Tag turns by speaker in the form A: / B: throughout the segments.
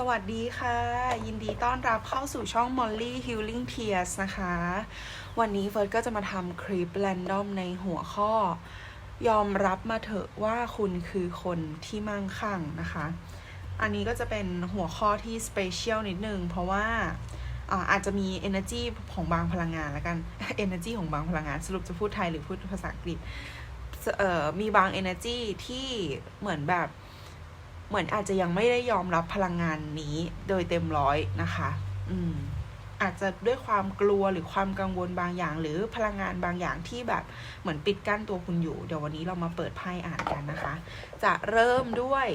A: สวัสดีค่ะ ยินดีต้อนรับเข้าสู่ช่อง Molly Healing Tears นะคะ วันนี้เฟิร์สก็จะมาทำคลิป r รนดอมในหัวข้อ ยอมรับมาเถอะว่าคุณคือคนที่มั่งคั่งนะคะ อันนี้ก็จะเป็นหัวข้อที่สเปเชียลนิดนึง เพราะว่าอาจจะมี energy ของบางพลังงานแล้วกัน energy ของบางพลังงาน สรุปจะพูดไทยหรือพูดภาษาอังกฤษมีบาง energy ที่เหมือนแบบ เหมือนอาจจะยังไม่ได้ยอมรับพลังงานนี้โดยเต็มร้อยนะคะ อืม อาจจะด้วยความกลัวหรือความกังวลบางอย่าง หรือพลังงานบางอย่างที่แบบเหมือนปิดกั้นตัวคุณอยู่ เดี๋ยววันนี้เรามาเปิดไพ่อ่านกันนะคะ จะเริ่มด้วย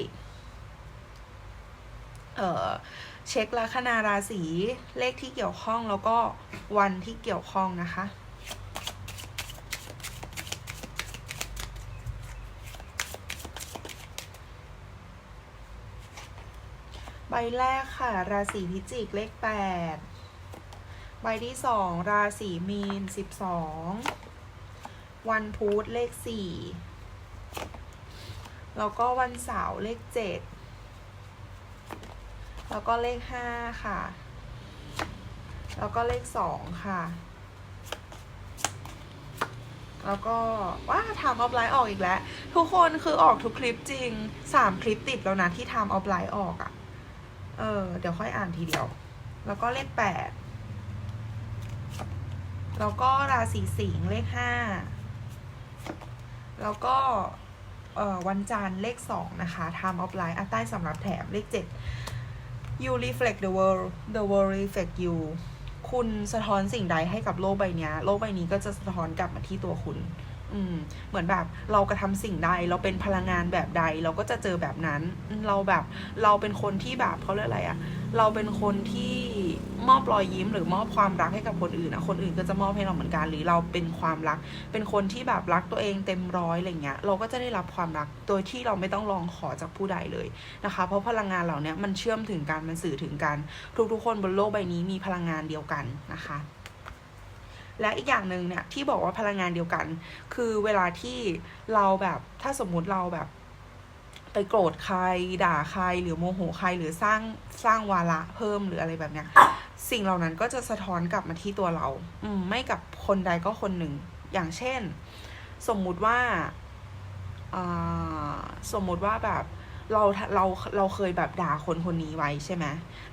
A: เอ่อเช็คลัคนาราศีเลขที่เกี่ยวข้องแล้วก็วันที่เกี่ยวข้องนะคะ ใบแรกค่ะ ราศีพิจิกเลขแปดใบที่สองราศีมีนสิบสองวันพุธเลขสี่แล้วก็วันเสาร์เลขเจ็ดแล้วก็เลขห้าค่ะ แล้วก็เลขสองค่ะ แล้วก็ว้าทำออฟไลน์ออกอีกแล้ว ทุกคนคือออกทุกคลิปจริงสามคลิปติดแล้วนะที่ทำออฟไลน์ออกอะ่ะ เออ เดี๋ยวค่อยอ่านทีเดียว แล้วก็เลขแปดแล้วก็ราศีสิงห์เลขห้าแล้วก็เออวันจันทร์เลขสองนะคะ time of life อะใต้สำหรับแถมเลขเจ็ด you reflect the world the world reflect you คุณสะท้อนสิ่งใดให้กับโลกใบนี้ โลกใบนี้ก็จะสะท้อนกลับมาที่ตัวคุณ อืมเหมือนแบบเรากระทำสิ่งใดเราเป็นพลังงานแบบใด เราก็จะเจอแบบนั้นเราแบบเราเป็นคนที่แบบเขาเรียกอะไรอะเราเป็นคนที่มอบรอยยิ้มหรือมอบความรักให้กับคนอื่นอะคนอื่นก็จะมอบให้เราเหมือนกัน หรือเราเป็นความรัก เป็นคนที่แบบรักตัวเองเต็มร้อยอะไรเงี้ยเราก็จะได้รับความรักโดยที่เราไม่ต้องลองขอจากผู้ใดเลยนะคะ เพราะพลังงานเหล่านี้มันเชื่อมถึงกันมันสื่อถึงกันทุกๆคนบนโลกใบนี้มีพลังงานเดียวกันนะคะ และอีกอย่างหนึ่งเนี่ยที่บอกว่าพลังงานเดียวกัน คือเวลาที่เราแบบถ้าสมมุติเราแบบ ไปโกรธใครด่าใคร หรือโมโหใครหรือสร้างสร้างวาระเพิ่มหรืออะไรแบบเนี้ย สิ่งเหล่านั้นก็จะสะท้อนกลับมาที่ตัวเรา อืมไม่กับคนใดก็คนหนึ่ง อย่างเช่น สมมุติว่าอ่าสมมุติว่าแบบ เราเราเราเคยแบบด่าคนคนนี้ไว้ใช่ไหม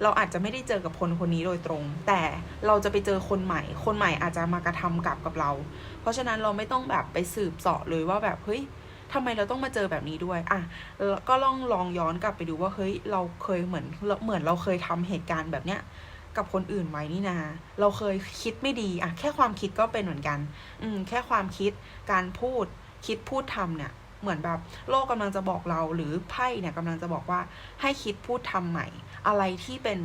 A: เราอาจจะไม่ได้เจอกับคนคนนี้โดยตรง แต่เราจะไปเจอคนใหม่ คนใหม่อาจจะมากระทำกับกับเรา เพราะฉะนั้นเราไม่ต้องแบบไปสืบเสาะเลยว่าแบบเฮ้ยทำไมเราต้องมาเจอแบบนี้ด้วยอะก็ลองลองย้อนกลับไปดูว่าเฮ้ยเราเคยเหมือนเหมือนเราเคยทำเหตุการณ์แบบเนี้ยกับคนอื่นไว้นี่นา เราเคยคิดไม่ดีอะแค่ความคิดก็เป็นเหมือนกัน อืม แค่ความคิด การพูด คิดพูดทำเนี่ย เหมือนแบบโลกกำลังจะบอกเราหรือไพ่เนี่ยกำลังจะบอกว่าให้คิดพูดทำใหม่ อะไรที่เป็น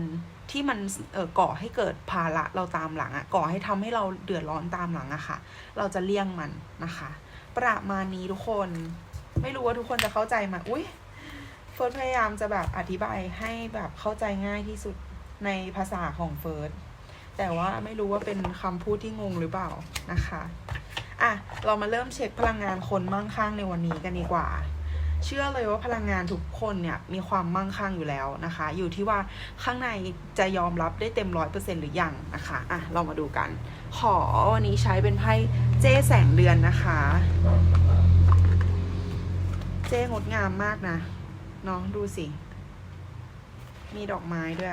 A: ที่มันเก่อให้เกิดภาระเราตามหลังอะก่อให้ทำให้เราเดือดร้อนตามหลังอะค่ะ เราจะเลี่ยงมันนะคะ ประมาณนี้ทุกคน ไม่รู้ว่าทุกคนจะเข้าใจไหมอุ้ยเฟิร์สพยายามจะแบบอธิบายให้แบบเข้าใจง่ายที่สุดในภาษาของเฟิร์สแต่ว่าไม่รู้ว่าเป็นคำพูดที่งงหรือเปล่านะคะ อะ เรามาเริ่มเช็คพลังงานคนมั่งคั่งในวันนี้กันดีกว่า เชื่อเลยว่าพลังงานทุกคนเนี่ยมีความมั่งคั่งอยู่แล้วนะคะ อยู่ที่ว่าข้างในจะยอมรับได้เต็มร้อยเปอร์เซ็นหรือยังนะคะ อะ เรามาดูกัน ขอวันนี้ใช้เป็นไพ่เจ้แสงเดือนนะคะ เจ้งดงามมากนะเนาะดูสิ มีดอกไม้ด้วย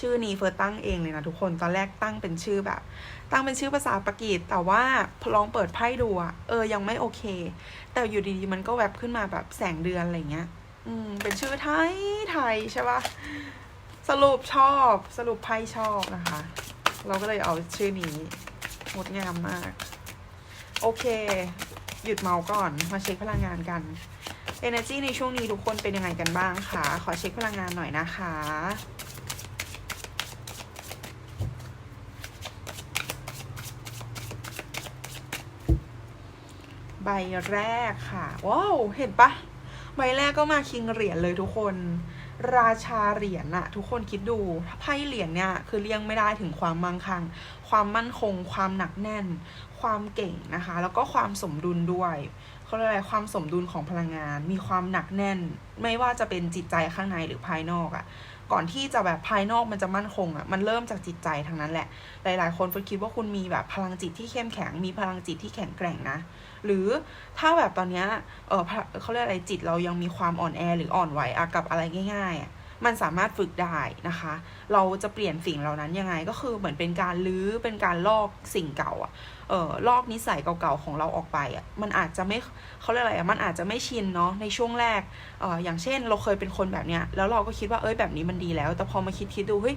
A: ชื่อนี้เฟิร์ตั้งเองเลยนะทุกคนตอนแรกตั้งเป็นชื่อแบบ ตั้งเป็นชื่อภาษาปากีสแต่ว่าพอลองเปิดไพ่ดูอะเออยังไม่โอเค แต่อยู่ดีๆมันก็แวบขึ้นมาแบบแสงเดือนอะไรเงี้ย อืม เป็นชื่อไทยไทยใช่ปะสรุปชอบสรุปไพ่ชอบนะคะ เราก็เลยเอาชื่อนี้งดงามมาก โอเค หยุดเมาก่อนมาเช็คพลังงานกัน Energy ในช่วงนี้ทุกคนเป็นยังไงกันบ้างคะ ขอเช็คพลังงานหน่อยนะคะ ใบแรกค่ะ ว้าวเห็นปะใบแรกก็มาคิงเหรียญเลยทุกคน ราชาเหรียญอะทุกคนคิดดูไพ่เหรียญเนี่ยคือเลี่ยงไม่ได้ถึงความมั่งคั่งความมั่นคง ความหนักแน่น ความเก่งนะคะ แล้วก็ความสมดุลด้วยเขาเรียกอะไรความสมดุลของพลังงาน มีความหนักแน่น ไม่ว่าจะเป็นจิตใจข้างในหรือภายนอกอะ่ะก่อนที่จะแบบภายนอกมันจะมั่นคงอะ่ะ มันเริ่มจากจิตใจทั้งนั้นแหละ หลาย ๆ คนฟิคิดว่าคุณมีแบบพลังจิตที่เข้มแข็ง มีพลังจิตที่แข็งแกร่งนะ หรือถ้าแบบตอนเนี้ยเออเขาเรียกอะไรจิตเรายังมีความอ่อนแอหรืออ่อนไหวอะกับอะไรง่ายๆอะมันสามารถฝึกได้นะคะ เราจะเปลี่ยนสิ่งเหล่านั้นยังไงก็คือเหมือนเป็นการลื้อเป็นการลอกสิ่งเก่าอะ เออลอกนิสัยเก่าๆของเราออกไปอะมันอาจจะไม่เขาเรียกอะไรอะมันอาจจะไม่ชินเนาะในช่วงแรกเอออย่างเช่น เราเคยเป็นคนแบบเนี้ยแล้วเราก็คิดว่าเอ้ยแบบนี้มันดีแล้ว แต่พอมาคิดคิดดูเฮ้ย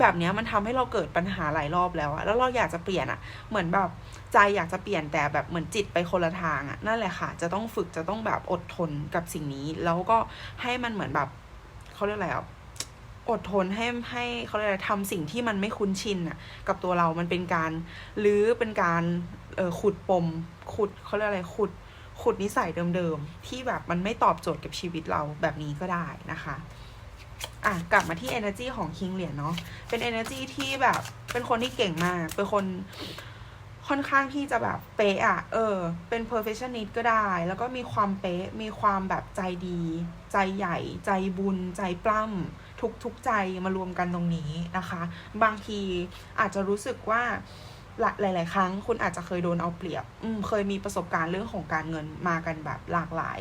A: แบบเนี้ยมันทำให้เราเกิดปัญหาหลายรอบแล้วอะแล้วเราอยากจะเปลี่ยนอะเหมือนแบบใจอยากจะเปลี่ยนแต่แบบเหมือนจิตไปคนละทางอะนั่นแหละค่ะ จะต้องฝึกจะต้องแบบอดทนกับสิ่งนี้ แล้วก็ให้มันเหมือนแบบเขาเรียกอะไรอะ อดทนให้ให้เขาเรียกอะไรทำสิ่งที่มันไม่คุ้นชินอะกับตัวเรามันเป็นการลื้อเป็นการเออขุดปม ขุดเขาเรียกอะไรขุดขุดนิสัยเดิมๆ ที่แบบมันไม่ตอบโจทย์กับชีวิตเราแบบนี้ก็ได้นะคะ อะ กลับมาที่ energy ของคิงเหรียญเนาะเป็น energy ที่แบบเป็นคนที่เก่งมาก เป็นคนค่อนข้างที่จะแบบเป๊ะอะเออ เป็น perfectionist ก็ได้ แล้วก็มีความเป๊ะ มีความแบบใจดี ใจใหญ่ ใจบุญ ใจปล้ำ ทุกทุกใจมารวมกันตรงนี้นะคะ บางทีอาจจะรู้สึกว่าหลาย ๆ ครั้งคุณอาจจะเคยโดนเอาเปรียบ อืมเคยมีประสบการณ์เรื่องของการเงินมากันแบบหลากหลาย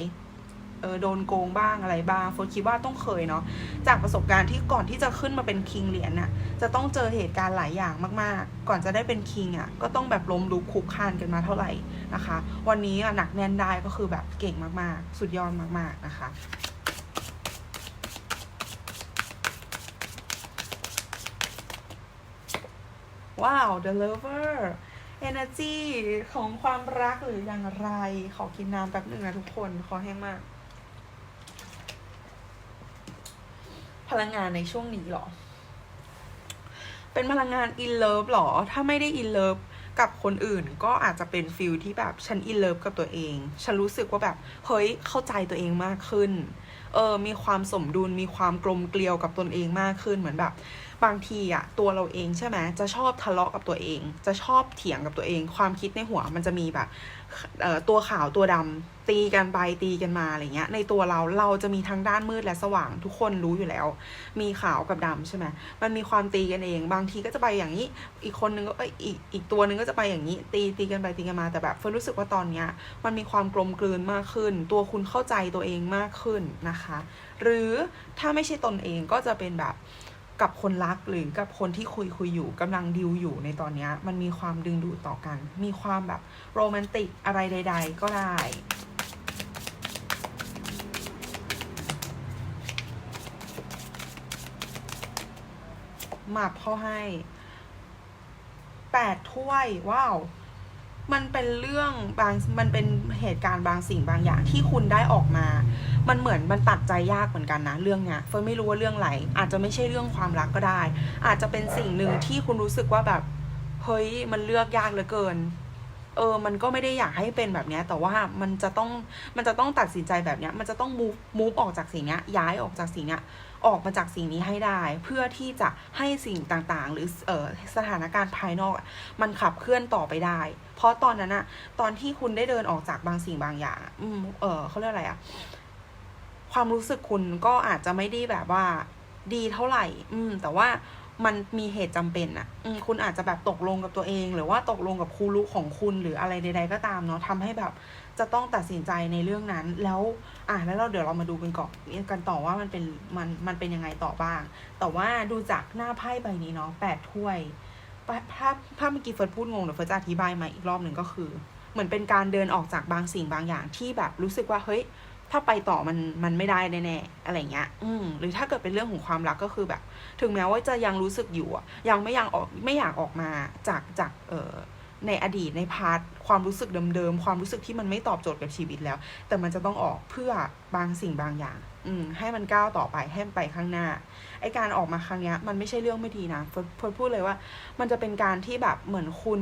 A: เออโดนโกงบ้างอะไรบ้างโฟคิดว่าต้องเคยเนาะจากประสบการณ์ที่ก่อนที่จะขึ้นมาเป็นคิงเหรียญน่ะจะต้องเจอเหตุการณ์หลายอย่างมากๆ ก่อนจะได้เป็นคิงอะก็ต้องแบบล้มลุกคุกคานกันมาเท่าไหร่นะคะ วันนี้อะหนักแน่นได้ก็คือแบบเก่งมากๆ สุดยอดมากๆนะคะ ว้าว the lover energy ของความรักหรืออย่างไร ขอกินน้ำแป๊บหนึ่งนะทุกคนขอแห้งมาก พลังงานในช่วงนี้หรอ เป็นพลังงาน in love หรอ ถ้าไม่ได้ in love กับคนอื่นก็อาจจะเป็นฟิลที่แบบฉันอินเลิฟกับตัวเอง ฉันรู้สึกว่าแบบเฮ้ยเข้าใจตัวเองมากขึ้น เออมีความสมดุลมีความกลมเกลียวกับตนเองมากขึ้นเหมือนแบบ บางทีอะตัวเราเองใช่ไหมจะชอบทะเลาะกับตัวเอง จะชอบเถียงกับตัวเอง ความคิดในหัวมันจะมีแบบเอ่อตัวขาวตัวดำ ตีกันไปตีกันมาอะไรเงี้ย ในตัวเราเราจะมีทั้งด้านมืดและสว่างทุกคนรู้อยู่แล้ว มีขาวกับดำใช่ไหมมันมีความตีกันเอง บางทีก็จะไปอย่างนี้ อีกคนนึงก็เอ้ยอีกอีกตัวนึงก็จะไปอย่างนี้ ตีตีกันไปตีกันมาแต่แบบเฟิร์นรู้สึกว่าตอนเนี้ยมันมีความกลมกลืนมากขึ้น ตัวคุณเข้าใจตัวเองมากขึ้นนะคะ หรือถ้าไม่ใช่ตนเองก็จะเป็นแบบกับคนรักหรือกับคนที่คุยคุยอยู่กำลังดิวอยู่ในตอนเนี้ยมันมีความดึงดูดต่อกัน มีความแบบโรแมนติกอะไรใด ๆ ก็ได้ หมับเข้าให้แปดถ้วย ว้าว มันเป็นเรื่องบางมันเป็นเหตุการณ์บางสิ่งบางอย่างที่คุณได้ออกมา มันเหมือนมันตัดใจยากเหมือนกันนะเรื่องเนี้ยเฟิร์นไม่รู้ว่าเรื่องอะไรอาจจะไม่ใช่เรื่องความรักก็ได้ อาจจะเป็นสิ่งหนึ่งที่คุณรู้สึกว่าแบบเฮ้ยมันเลือกยากเหลือเกิน เออ มันก็ไม่ได้อยากให้เป็นแบบนี้แต่ว่ามันจะต้อง มันจะต้องตัดสินใจแบบนี้มันจะต้อง move move ออกจากสิ่งนี้ย้ายออกจากสิ่งนี้ออกมาจากสิ่งนี้ให้ได้ เพื่อที่จะให้สิ่งต่างๆ หรือเออสถานการณ์ภายนอก มันขับเคลื่อนต่อไปได้ เพราะตอนนั้นอะตอนที่คุณได้เดินออกจากบางสิ่งบางอย่าง อืม เออเขาเรียกอะไรอะความรู้สึกคุณก็อาจจะไม่ได้แบบว่าดีเท่าไหร่ อืม แต่ว่า มันมีเหตุจำเป็นอะอืมคุณอาจจะแบบตกลงกับตัวเอง หรือว่าตกลงกับครูรู้ของคุณหรืออะไรใด ๆ ก็ตามเนาะทำให้แบบจะต้องตัดสินใจในเรื่องนั้น แล้ว อะแล้วเราเดี๋ยวเรามาดูกันก่อนกันต่อว่ามันเป็นมันมันเป็นยังไงต่อบ้าง แต่ว่าดูจากหน้าไพ่ใบนี้เนาะแปดถ้วยปะถ้าถ้าเมื่อกี้เฟิร์สพูดงงเดี๋ยวเฟิร์สจะอธิบายใหม่อีกรอบหนึ่งก็คือ เหมือนเป็นการเดินออกจากบางสิ่งบางอย่างที่แบบรู้สึกว่าเฮ้ย ถ้าไปต่อมันมันไม่ได้แน่ๆอะไรเงี้ย อืมหรือถ้าเกิดเป็นเรื่องของความรักก็คือแบบ ถึงแม้ว่าจะยังรู้สึกอยู่อะยังไม่ยังออกไม่อยากออกมาจากจากเอ่อในอดีตในพาร์ทความรู้สึกเดิมๆความรู้สึกที่มันไม่ตอบโจทย์กับชีวิตแล้ว แต่มันจะต้องออกเพื่อบางสิ่งบางอย่าง อืมให้มันก้าวต่อไปให้มันไปข้างหน้าไอการออกมาครั้งเนี้ย มันไม่ใช่เรื่องไม่ดีนะเฟิร์พูดเลยว่า มันจะเป็นการที่แบบเหมือนคุณ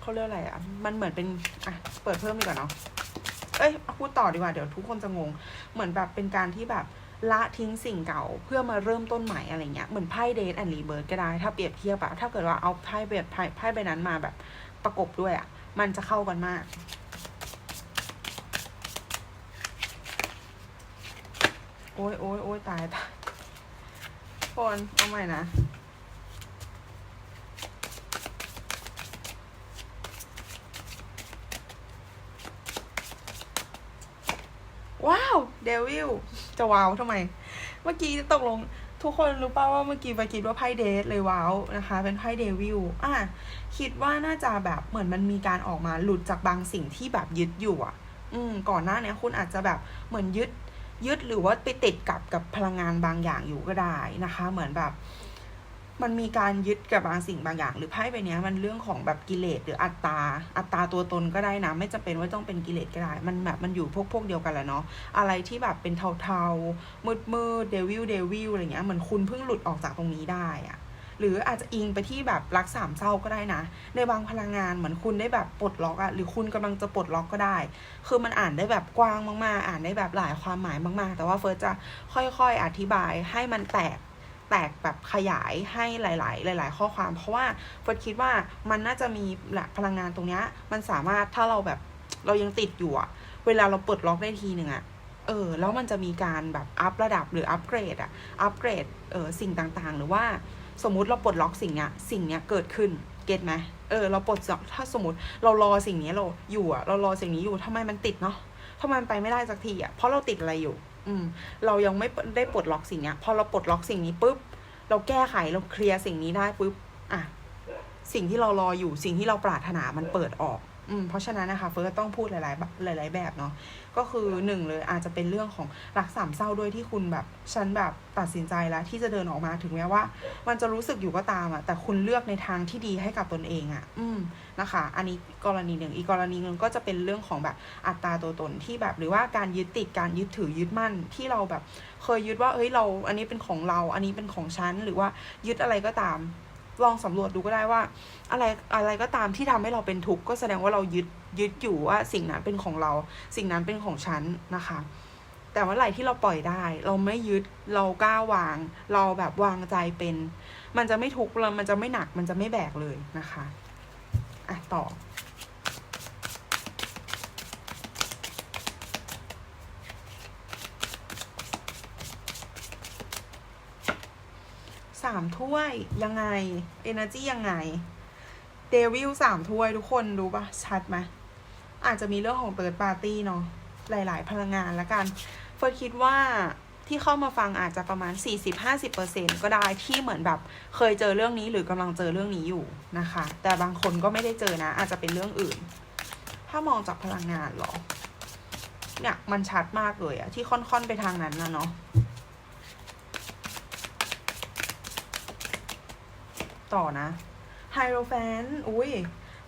A: เขาเรียกอะไรอะมันเหมือนเป็นอะเปิดเพิ่มดีกว่าเนาะ เอ้ยพูดต่อดีกว่าเดี๋ยวทุกคนจะงง เหมือนแบบเป็นการที่แบบละทิ้งสิ่งเก่าเพื่อมาเริ่มต้นใหม่อะไรเงี้ยเหมือนไพ่เดทแอนด์รีเบิร์ดก็ได้ ถ้าเปรียบเทียบอะถ้าเกิดว่าเอาไพ่แบบไพ่ไพ่ใบนั้นมาแบบประกบด้วยอะมันจะเข้ากันมากโอ้ยโอ้ยโอ้ยตายตายคนเอาใหม่นะ ว้าวเดวิลจะว้าวทำไม เมื่อกี้ตกลงทุกคนรู้ป่าว่าเมื่อกี้ไปคิดว่าไพ่เดทเลยว้าวนะคะ เป็นไพ่เดวิลอะคิดว่าน่าจะแบบเหมือนมันมีการออกมาหลุดจากบางสิ่งที่แบบยึดอยู่อะ อืม ก่อนหน้านี้คุณอาจจะแบบเหมือนยึดยึดหรือว่าไปติดกับกับพลังงานบางอย่างอยู่ก็ได้นะคะ เหมือนแบบ มันมีการยึดกับบางสิ่งบางอย่าง หรือไพ่ใบเนี้ยมันเรื่องของแบบกิเลสหรืออัตตา อัตตาตัวตนก็ได้นะ ไม่จำเป็นว่าต้องเป็นกิเลสก็ได้ มันแบบมันอยู่พวกพวกเดียวกันแหละเนาะอะไรที่แบบเป็นเทาๆมืดมืดเดวิลเดวิลอะไรเงี้ยเหมือนคุณเพิ่งหลุดออกจากตรงนี้ได้อะหรืออาจจะอิงไปที่แบบรักสามเศร้าก็ได้นะ ในบางพลังงานเหมือนคุณได้แบบปลดล็อกอะหรือคุณกำลังจะปลดล็อกก็ได้ คือมันอ่านได้แบบกว้างมากๆ อ่านได้แบบหลายความหมายมาก ๆ แต่ว่าเฟิร์สจะค่อยๆ อธิบายให้มันแตก แตกแบบขยายให้หลาย ๆ หลาย ๆ ข้อความ เพราะว่าเฟิร์สคิดว่ามันน่าจะมีแหละพลังงานตรงเนี้ย มันสามารถถ้าเราแบบเรายังติดอยู่อะเวลาเราปลดล็อกได้ทีหนึ่งอะเออแล้วมันจะมีการแบบอัพระดับหรืออัปเกรดอะอัปเกรดเออสิ่งต่างๆ หรือว่าสมมุติเราปลดล็อกสิ่งเนี้ยสิ่งเนี้ยเกิดขึ้นเก็ตไหมเออเราปลดถ้าสมมติเรารอสิ่งนี้เราอยู่อะเรารอสิ่งนี้อยู่ทำไมมันติดเนาะทำไมมันไปไม่ได้สักทีอะเพราะเราติดอะไรอยู่ อืม เรายังไม่ได้ปลดล็อกสิ่งเนี้ยพอเราปลดล็อกสิ่งนี้ปุ๊บ เราแก้ไขเราเคลียร์สิ่งนี้ได้ปุ๊บ อะ สิ่งที่เรารออยู่สิ่งที่เราปรารถนามันเปิดออก อืมเพราะฉะนั้นนะคะเฟิร์สต้องพูดหลายๆแบบหลาย ๆ แบบเนาะก็คือหนึ่งเลยอาจจะเป็นเรื่องของรักสามเศร้าด้วยที่คุณแบบฉันแบบตัดสินใจแล้วที่จะเดินออกมาถึงแม้ว่า มันจะรู้สึกอยู่ก็ตามอะแต่คุณเลือกในทางที่ดีให้กับตนเองอะอืมนะคะ อันนี้กรณีหนึ่งอีกกรณีหนึ่งก็จะเป็นเรื่องของแบบอัตราตัวตนที่แบบหรือว่าการยึดติดการยึดถือยึดมั่นที่เราแบบ เคยยึดว่าเฮ้ยเรา อันนี้เป็นของเรา อันนี้เป็นของฉันหรือว่ายึดอะไรก็ตาม ลองสำรวจดูก็ได้ว่า อะไรอะไรก็ตามที่ทำให้เราเป็นทุกข์ก็แสดงว่าเรายึดยึดอยู่ว่าสิ่งนั้นเป็นของเรา สิ่งนั้นเป็นของฉันนะคะ แต่ว่าอะไรที่เราปล่อยได้ เราไม่ยึดเรากล้าวาง เราแบบวางใจเป็น มันจะไม่ทุกข์มันจะไม่หนักมันจะไม่แบกเลยนะคะอะต่อามถ้วยยังไง Energy ยังไงเดวิลสามถ้วยทุกคนรู้ปะชัดไหมอาจจะมีเรื่องของเติร์ดปาร์ตี้เนาะหลาย ๆ พลังงานละกันเฟิร์สคิดว่าที่เข้ามาฟังอาจจะประมาณ 40-50%ก็ได้ที่เหมือนแบบเคยเจอเรื่องนี้หรือกำลังเจอเรื่องนี้อยู่นะคะ แต่บางคนก็ไม่ได้เจอนะ อาจจะเป็นเรื่องอื่น ถ้ามองจากพลังงานเหรอเนี่ยมันชัดมากเลยอะที่ค่อนๆไปทางนั้นนะเนาะ ต่อนะไฮโรแฟนอุ้ย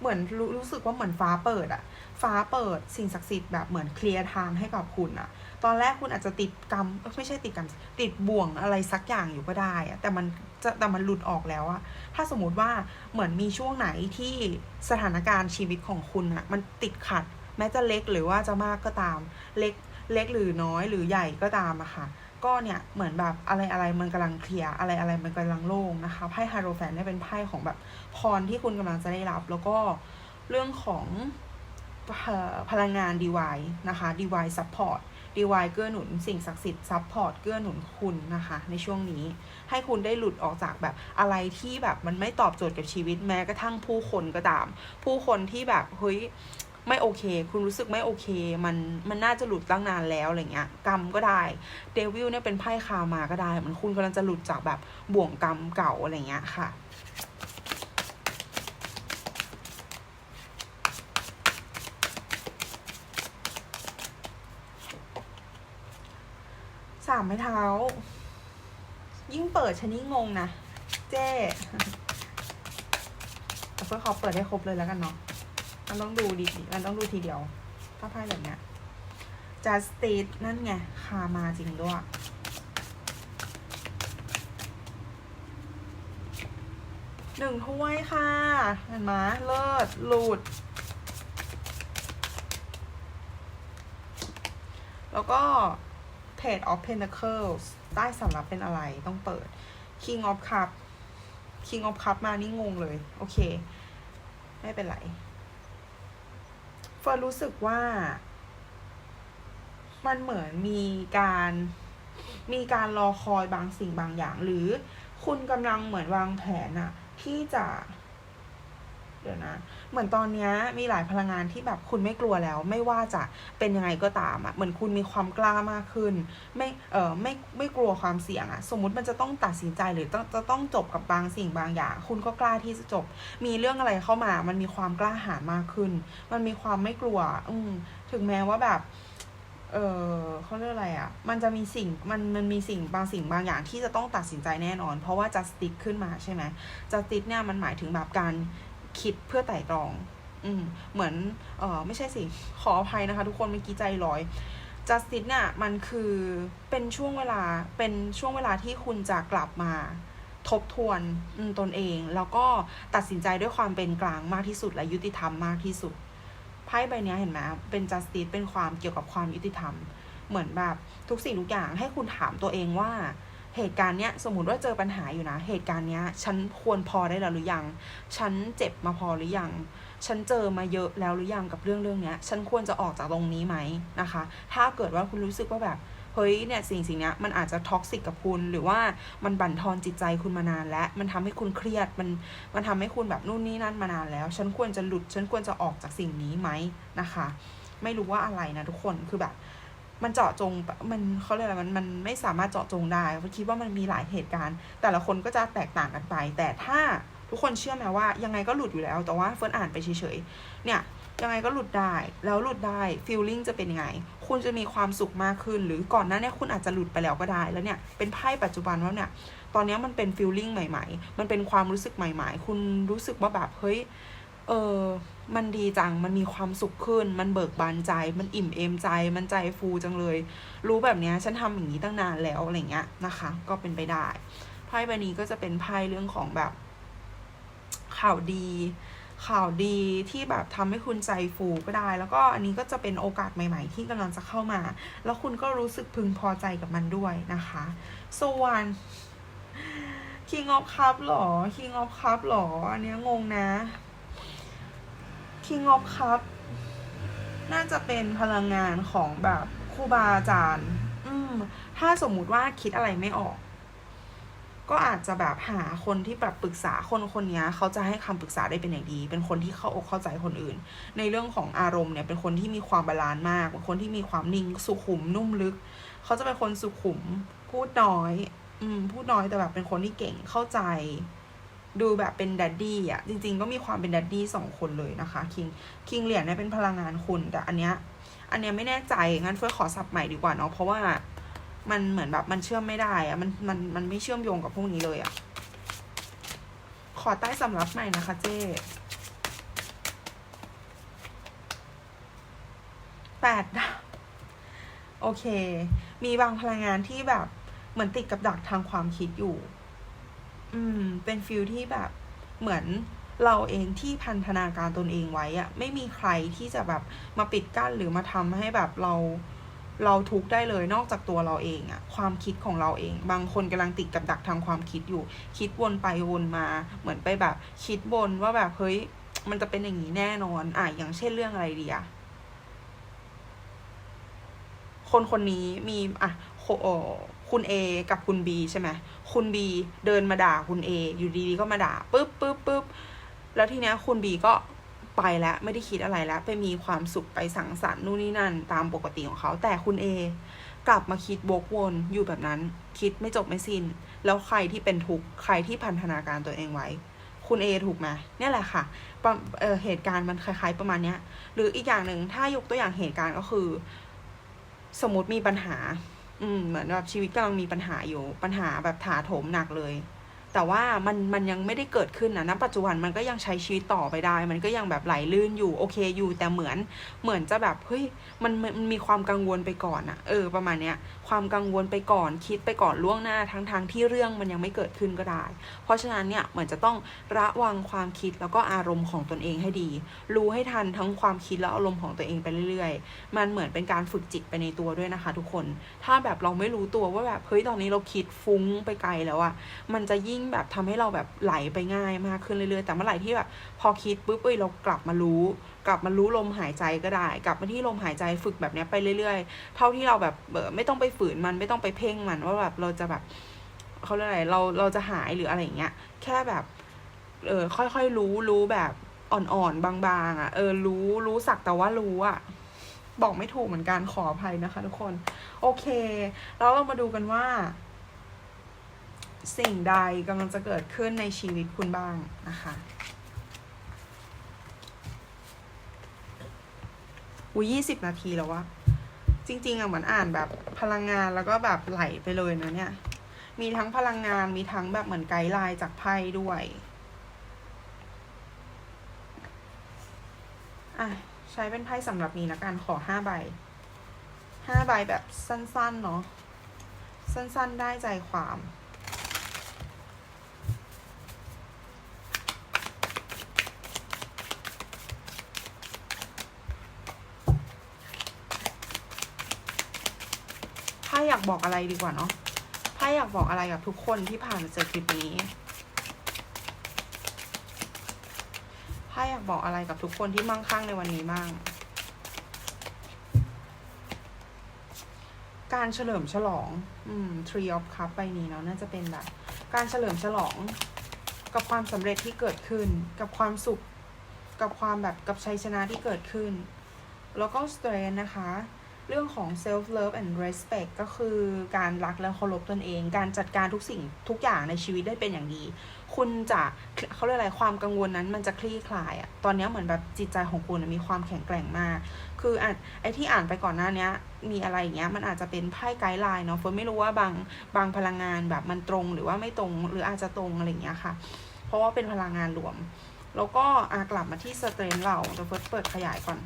A: เหมือนรู้รู้สึกว่าเหมือนฟ้าเปิดอะฟ้าเปิดสิ่งศักดิ์สิทธิ์แบบเหมือนเคลียร์ทางให้กับคุณอะตอนแรกคุณอาจจะติดกรรมไม่ใช่ติดกรรมติดบ่วงอะไรสักอย่างอยู่ก็ได้อะแต่มันจะแต่มันหลุดออกแล้วอะถ้าสมมติว่าเหมือนมีช่วงไหนที่สถานการณ์ชีวิตของคุณอะมันติดขัด แม้จะเล็กหรือว่าจะมากก็ตาม เล็กเล็กหรือน้อยหรือใหญ่ก็ตามอะค่ะ ก็เนี่ยเหมือนแบบอะไรอะไรมันกำลังเคลียร์อะไรอะไรมันกำลังโล่งนะคะไพ่ฮาโรแฟนเนี่ยเป็นไพ่ของแบบพรที่คุณกำลังจะได้รับ แล้วก็เรื่องของพลังงานดีวายนะคะดีวายซัพพอร์ตดีวายเกื้อหนุนสิ่งศักดิ์สิทธิ์ซัพพอร์ตเกื้อหนุนคุณนะคะ ในช่วงนี้ให้คุณได้หลุดออกจากแบบอะไรที่แบบมันไม่ตอบโจทย์กับชีวิตแม้กระทั่งผู้คนก็ตาม ผู้คนที่แบบเฮ้ย ไม่โอเค คุณรู้สึกไม่โอเค มันมันน่าจะหลุดตั้งนานแล้วอะไรเงี้ยกรรมก็ได้เดวิลเนี่ยเป็นไพ่คามาก็ได้มันคุณกำลังจะหลุดจากแบบบ่วงกรรมเก่าอะไรเงี้ยค่ะสามไม้เท้า ยิ่งเปิดฉันยิ่งงนะ เจ้แต่เพื่อเขาเปิดให้ครบเลยแล้วกันเนาะ มันต้องดูดีมันต้องดูทีเดียว ถ้าไพ่แบบเนี้ย justice นั่นไง คามาจริงด้วยหนึ่งถ้วยค่ะ เห็นไหมเลิศหลุด แล้วก็ Page of Pentacles ใต้สำหรับเป็นอะไรต้องเปิด King of Cup King of Cup มานี่งงเลย โอเค ไม่เป็นไร เฟิร์นรู้สึกว่า มันเหมือนมีการ มีการรอคอยบางสิ่งบางอย่าง หรือคุณกำลังเหมือนวางแผนอะที่จะ เดี๋ยวนะ เหมือนตอนนี้มีหลายพลังงานที่แบบคุณไม่กลัวแล้ว ไม่ว่าจะเป็นยังไงก็ตามอะเหมือนคุณมีความกล้ามากขึ้น ไม่เออไม่ไม่กลัวความเสี่ยงอะสมมุติมันจะต้องตัดสินใจหรือต้องจะต้องจบกับบางสิ่งบางอย่าง คุณก็กล้าที่จะจบ มีเรื่องอะไรเข้ามา มันมีความกล้าหาญมากขึ้น มันมีความไม่กลัว อืมถึงแม้ว่าแบบเออเขาเรียกอะไรอะ่ะ มันจะมีสิ่งมันมันมีสิ่งบางสิ่งบางอย่างที่จะต้องตัดสินใจแน่นอน เพราะว่า justice ขึ้นมาใช่ไหม justice เนี่ยมันหมายถึงแบบการ คิดเพื่อไต่ตรอง อืมเหมือน เออไม่ใช่สิ ขออภัยนะคะ ทุกคนเมื่อกี้ใจลอย justice เนี่ยมันคือเป็นช่วงเวลาเป็นช่วงเวลาที่คุณจะกลับมาทบทวนตนเอง แล้วก็ตัดสินใจด้วยความเป็นกลางมากที่สุดและยุติธรรมมากที่สุดไพ่ใบนี้เห็นไหมเป็น justice เป็นความเกี่ยวกับความยุติธรรม เหมือนแบบทุกสิ่งทุกอย่างให้คุณถามตัวเองว่า เหตุการณ์เนี้ยสมมติว่าเจอปัญหาอยู่นะ เหตุการณ์เนี้ยฉันควรพอได้แล้วหรือยัง ฉันเจ็บมาพอหรือยัง ฉันเจอมาเยอะแล้วหรือยังกับเรื่องเรื่องเนี้ย ฉันควรจะออกจากตรงนี้ไหมนะคะ ถ้าเกิดว่าคุณรู้สึกว่าแบบเฮ้ยเนี่ยสิ่งสิ่งเนี้ยมันอาจจะท็อกซิกกับคุณ หรือว่ามันบั่นทอนจิตใจคุณมานานแล้ว มันทำให้คุณเครียดมันมันทำให้คุณแบบนู่นนี่นั่นมานานแล้ว ฉันควรจะหลุด ฉันควรจะออกจากสิ่งนี้ไหมนะคะ ไม่รู้ว่าอะไรนะทุกคนคือแบบ มันเจาะจงมันเขาเรียกอะไรมันมันไม่สามารถเจาะจงได้เราคิดว่ามันมีหลายเหตุการณ์ แต่ละคนก็จะแตกต่างกันไป แต่ถ้าทุกคนเชื่อไหมว่ายังไงก็หลุดอยู่แล้ว แต่ว่าเฟิร์นอ่านไปเฉยๆเนี่ยยังไงก็หลุดได้ แล้วหลุดได้ฟีลลิ่งจะเป็นยังไง คุณจะมีความสุขมากขึ้น หรือก่อนหน้าเนี้คุณอาจจะหลุดไปแล้วก็ได้ แล้วเนี่ย เป็นไพ่ปัจจุบันว่าเนี่ย ตอนนี้มันเป็นฟีลลิ่งใหม่ ๆ มันเป็นความรู้สึกใหม่ ๆ คุณรู้สึกว่าแบบเฮ้ย เออ มันดีจัง มันมีความสุขขึ้น มันเบิกบานใจ มันอิ่มเอมใจ มันใจฟูจังเลย รู้แบบเนี้ย ฉันทำอย่างนี้ตั้งนานแล้วอะไรเงี้ยนะคะ ก็เป็นไปได้ ไพ่ใบนี้ก็จะเป็นไพ่เรื่องของแบบ ข่าวดี ข่าวดีที่แบบทำให้คุณใจฟูก็ได้ แล้วก็อันนี้ก็จะเป็นโอกาสใหม่ ๆ ที่กำลังจะเข้ามา แล้วคุณก็รู้สึกพึงพอใจกับมันด้วยนะคะ ส่วน King of Cup หรอ King of Cup หรอ อันเนี้ยงงนะ King of Cup น่าจะเป็นพลังงานของแบบครูบาอาจารย์ อืม ถ้าสมมุติว่าคิดอะไรไม่ออก ก็อาจจะแบบหาคนที่แบบปรึกษาคนคนนี้เขาจะให้คำปรึกษาได้เป็นอย่างดี เป็นคนที่เข้าอกเข้าใจคนอื่น ในเรื่องของอารมณ์เนี่ยเป็นคนที่มีความบาลานซ์มากเป็นคนที่มีความนิ่งสุขุมนุ่มลึก เขาจะเป็นคนสุขุม พูดน้อย อืม พูดน้อยแต่แบบเป็นคนที่เก่งเข้าใจ ดูแบบเป็นดัดดี้อะ จริง ๆ ก็มีความเป็นดัดดี้สองคนเลยนะคะ คิง คิงเหรียญเนี่ยเป็นพลังงานคุณ แต่อันเนี้ย อันเนี้ยไม่แน่ใจ งั้นเฟิร์สขอสับใหม่ดีกว่าเนาะ เพราะว่ามันเหมือนแบบมันเชื่อมไม่ได้อะมัน มัน มันไม่เชื่อมโยงกับพวกนี้เลยอะขอใต้สำรับใหม่นะคะเจ้แปดดาวโอเค มีบางพลังงานที่แบบเหมือนติดกับดักทางความคิดอยู่ อืม เป็นฟิลที่แบบเหมือนเราเองที่พันธนาการตนเองไว้อะไม่มีใครที่จะแบบมาปิดกั้นหรือมาทำให้แบบเราเราทุกได้เลยนอกจากตัวเราเองอะความคิดของเราเอง บางคนกำลังติดกับดักทางความคิดอยู่ คิดวนไปวนมา เหมือนไปแบบ คิดบนว่าแบบเฮ้ยมันจะเป็นอย่างนี้แน่นอนอะอย่างเช่นเรื่องอะไรดีอะคนคนนี้มีอะโอ คุณ A กับคุณ B ใช่ไหมคุณ B เดินมาด่าคุณ A อยู่ดีๆก็มาด่าปุ๊บปุ๊บปุ๊บแล้วทีเนี้ยคุณ B ก็ไปแล้วไม่ได้คิดอะไรแล้ว ไปมีความสุขไปสังสรรค์นู่นนี่นั่น ตามปกติของเขา แต่คุณ A กลับมาคิดวกวนอยู่แบบนั้น คิดไม่จบไม่สิน้น แล้วใครที่เป็นทุกข์ใครที่พันธนาการตัวเองไว้ คุณ A ถูกไหมเนี่ยแหละค่ะเเหตุการณ์มันคล้าย ๆ ประมาณเนี้ย หรืออีกอย่างหนึ่งถ้ายกตัวอย่างเหตุการณ์ก็คือ สมมติมีปัญหา อืมเหมือนแบบชีวิตกำลังมีปัญหาอยู่ ปัญหาแบบถาโถมหนักเลย แต่ว่ามันมันยังไม่ได้เกิดขึ้นนะณปัจจุบันมันก็ยังใช้ชีวิตต่อไปได้ มันก็ยังแบบไหลลื่นอยู่โอเคอยู่ แต่เหมือนเหมือนจะแบบเฮ้ยมันมันมีความกังวลไปก่อนอะเออประมาณเนี้ยความกังวลไปก่อนคิดไปก่อนล่วงหน้าทั้งทางที่เรื่องมันยังไม่เกิดขึ้นก็ได้ เพราะฉะนั้นเนี่ยเหมือนจะต้องระวังความคิดแล้วก็อารมณ์ของตนเองให้ดี รู้ให้ทันทั้งความคิดและอารมณ์ของตัวเองไปเรื่อยๆ มันเหมือนเป็นการฝึกจิตไปในตัวด้วยนะคะ ทุกคน ถ้าแบบเราไม่รู้ตัวว่าแบบเฮ้ยตอนนี้เราคิดฟุ้งไปไกลแล้วอะมันจะยิ่งแบบทำให้เราแบบไหลไปง่ายมากขึ้นเรื่อยๆ แต่เมื่อไหร่ที่แบบพอคิดปุ๊บเอ้ยเรากลับมารู้ กลับมารู้ลมหายใจก็ได้ กลับมาที่ลมหายใจฝึกแบบเนี้ยไปเรื่อยๆ เท่าที่เราแบบเออไม่ต้องไปฝืนมันไม่ต้องไปเพ่งมันว่าแบบเราจะแบบเขาเรียกอะไรเราเราจะหายหรืออะไรอย่างเงี้ยแค่แบบเออค่อยๆรู้รู้แบบอ่อนๆ บางๆ อะ เออ รู้รู้สักแต่ว่ารู้อะ บอกไม่ถูกเหมือนกันขออภัยนะคะทุกคน โอเค แล้วเรามาดูกันว่า สิ่งใดกำลังจะเกิดขึ้นในชีวิตคุณบ้างนะคะอุ้ยยี่สิบนาทีแล้ววะ จริง ๆอะเหมือนอ่านแบบพลังงานแล้วก็แบบไหลไปเลยนะเนี่ย มีทั้งพลังงานมีทั้งแบบเหมือนไกด์ไลน์จากไพ่ด้วยอะใช้เป็นไพ่สำหรับนี้ละกันขอห้าใบห้าใบแบบสั้นๆเนาะสั้นๆได้ใจความ อยากบอกอะไรดีกว่าเนาะไพ่อยากบอกอะไรกับทุกคนที่ผ่านมาเจอคลิปนี้ไพ่อยากบอกอะไรกับทุกคนที่มั่งคั่งในวันนี้บ้าง การเฉลิมฉลอง อืม Tree of Cup ใบนี้เนาะน่าจะเป็นแบบ การเฉลิมฉลอง กับความสำเร็จที่เกิดขึ้น กับความสุข กับความแบบกับชัยชนะที่เกิดขึ้น แล้วก็ strength นะคะ เรื่องของ self love and respect ก็คือการรักและเคารพตนเอง การจัดการทุกสิ่งทุกอย่างในชีวิตได้เป็นอย่างดี คุณจะเขาเรียกอะไรความกังวลนั้นมันจะคลี่คลายอะตอนนี้เหมือนแบบจิตใจของคุณมีความแข็งแกร่งมาก คืออะไอ้ที่อ่านไปก่อนหน้านี้มีอะไรอย่างเงี้ยมันอาจจะเป็นไพ่ไกด์ไลน์เนาะเฟิร์นไม่รู้ว่าบางบางพลังงานแบบมันตรงหรือว่าไม่ตรงหรืออาจจะตรงอะไรอย่างเงี้ยค่ะ เพราะว่าเป็นพลังงานรวม แล้วก็อากลับมาที่สเตรนเราเดี๋ยวเฟิร์สเปิดขยายก่อน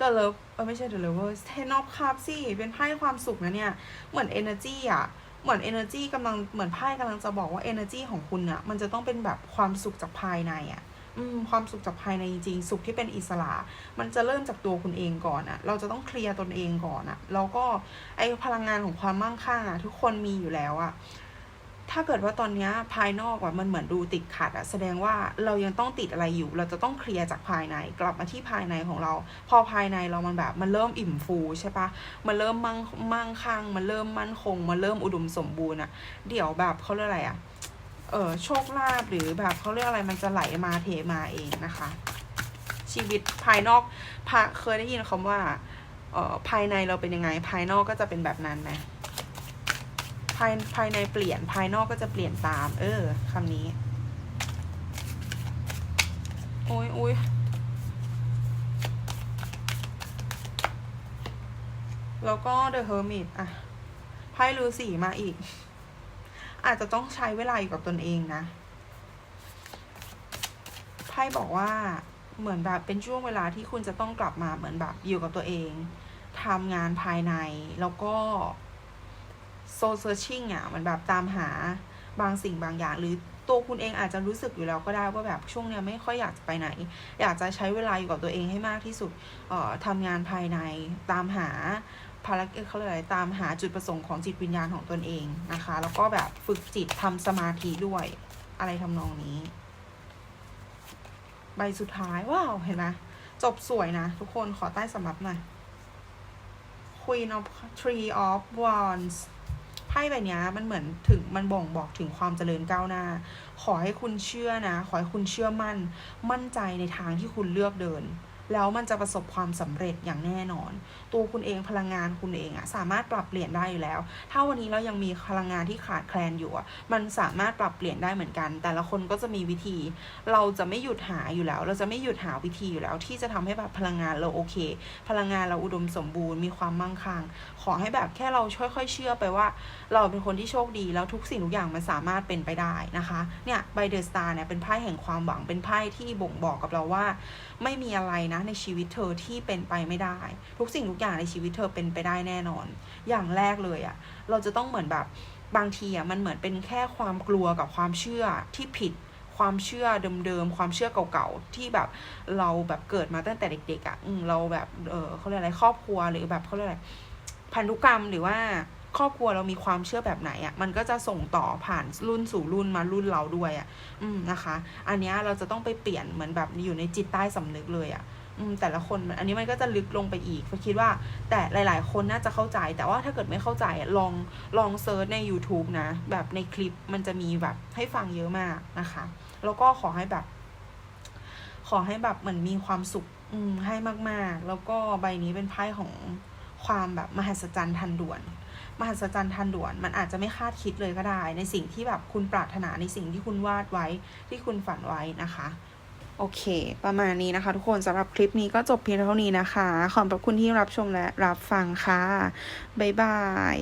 A: The Love เออไม่ใช่ The Lovers Ten of Cups สิเป็นไพ่ความสุขนะเนี่ย เหมือน Energy อะ เหมือน Energy กำลังเหมือนไพ่กำลังจะบอกว่า Energy ของคุณเนี่ยมันจะต้องเป็นแบบความสุขจากภายในอะอืมความสุขจากภายในจริงๆสุขที่เป็นอิสระ มันจะเริ่มจากตัวคุณเองก่อนอะเราจะต้องเคลียร์ตนเองก่อนอะแล้วก็ไอพลังงานของความมั่งคั่งอะทุกคนมีอยู่แล้วอะ ถ้าเกิดว่าตอนนี้ภายนอกอะมันเหมือนดูติดขัดอะแสดงว่าเรายังต้องติดอะไรอยู่ เราจะต้องเคลียร์จากภายในกลับมาที่ภายในของเรา พอภายในเรามันแบบมันเริ่มอิ่มฟูใช่ปะมันเริ่มมั่งมั่งคั่งมันเริ่มมั่นคง มันเริ่มอุดมสมบูรณ์อะเดี๋ยวแบบเขาเรียกอะไรอะเออโชคลาภหรือแบบเขาเรียกอะไรมันจะไหลมาเทมาเองนะคะ ชีวิตภายนอกพเคยได้ยินคำว่าเออภายในเราเป็นยังไง ภายนอกก็จะเป็นแบบนั้นไหม ภายภายในเปลี่ยนภายนอกก็จะเปลี่ยนตาม เออคำนี้ โอ้ยโอ้ยแล้วก็ The Hermit อะไพ่ฤาษีมาอีก อาจจะต้องใช้เวลาอยู่กับตนเองนะ ไพ่บอกว่าเหมือนแบบเป็นช่วงเวลาที่คุณจะต้องกลับมาเหมือนแบบอยู่กับตัวเองทำงานภายในแล้วก็ soul searching อะมันแบบตามหาบางสิ่งบางอย่าง หรือตัวคุณเองอาจจะรู้สึกอยู่แล้วก็ได้ว่าแบบช่วงเนี้ยไม่ค่อยอยากจะไปไหน อยากจะใช้เวลาอยู่กับตัวเองให้มากที่สุดเอ่อทำงานภายในตามหาภารกิจเขาเรียตามหาจุดประสงค์ของจิตวิญญาณของตนเองนะคะ แล้วก็แบบฝึกจิตทำสมาธิด้วยอะไรทำนองนี้ ใบสุดท้ายว้าวเห็นไหมจบสวยนะ ทุกคนขอใต้สำรับหน่อย Queen of Three of Wands ไพ่ใบนี้มันเหมือนถึงมันบ่งบอกถึงความเจริญก้าวหน้า ขอให้คุณเชื่อนะ ขอให้คุณเชื่อมั่น มั่นใจในทางที่คุณเลือกเดิน แล้วมันจะประสบความสำเร็จอย่างแน่นอน ตัวคุณเองพลังงานคุณเองอะสามารถปรับเปลี่ยนได้อยู่แล้ว ถ้าวันนี้เรายังมีพลังงานที่ขาดแคลนอยู่อะมันสามารถปรับเปลี่ยนได้เหมือนกัน แต่ละคนก็จะมีวิธี เราจะไม่หยุดหาอยู่แล้ว เราจะไม่หยุดหาวิธีอยู่แล้ว ที่จะทำให้แบบพลังงานเราโอเค พลังงานเราอุดมสมบูรณ์มีความมั่งคั่งขอให้แบบแค่เราค่อยๆเชื่อไปว่า เราเป็นคนที่โชคดีแล้วทุกสิ่งทุกอย่างมันสามารถเป็นไปได้นะคะ เนี่ยใบเดอะสตาร์เนี่ยเป็นไพ่แห่งความหวังเป็นไพ่ที่บ่งบอกกับเราว่า ไม่มีอะไรนะในชีวิตเธอที่เป็นไปไม่ได้ ทุกสิ่งทุกอย่างในชีวิตเธอเป็นไปได้แน่นอน อย่างแรกเลยอะ่ะเราจะต้องเหมือนแบบบางทีอะ่ะมันเหมือนเป็นแค่ความกลัวกับความเชื่อที่ผิดความเชื่อเดิมๆ ความเชื่อเก่าๆ ที่แบบเราแบบเกิดมาตั้งแต่เด็กๆอะ่ะเราแบบ เออเขาเรียกอะไรครอบครัวหรือแบบเขาเรียกอะไรพันธุกรรมหรือว่า ครอบครัวเรามีความเชื่อแบบไหนอะ่ะมันก็จะส่งต่อผ่านรุ่นสู่รุ่นมารุ่นเราด้วยอะ่ะ อืมนะคะ อันนี้เราจะต้องไปเปลี่ยนเหมือนแบบอยู่ในจิตใต้สำนึกเลยอะ่ะอืมแต่ละคนอันนี้มันก็จะลึกลงไปอีกเพราะคิดว่าแต่หลาย ๆ คนน่าจะเข้าใจ แต่ว่าถ้าเกิดไม่เข้าใจลองลองเซิร์ชใน YouTube นะ แบบในคลิปมันจะมีแบบให้ฟังเยอะมากนะคะ แล้วก็ขอให้แบบ ขอให้แบบเหมือนมีความสุขให้มาก ๆ แล้วก็ใบนี้เป็นไพ่ของความแบบมหัศจรรย์ทันด่วน มหัศจรรย์ทันด่วน มันอาจจะไม่คาดคิดเลยก็ได้ ในสิ่งที่แบบคุณปรารถนาในสิ่งที่คุณวาดไว้ที่คุณฝันไว้นะคะโอเค ประมาณนี้นะคะ ทุกคนสำหรับคลิปนี้ก็จบเพียงเท่านี้นะคะ ขอบพระคุณที่รับชมและรับฟังค่ะ บ๊ายบาย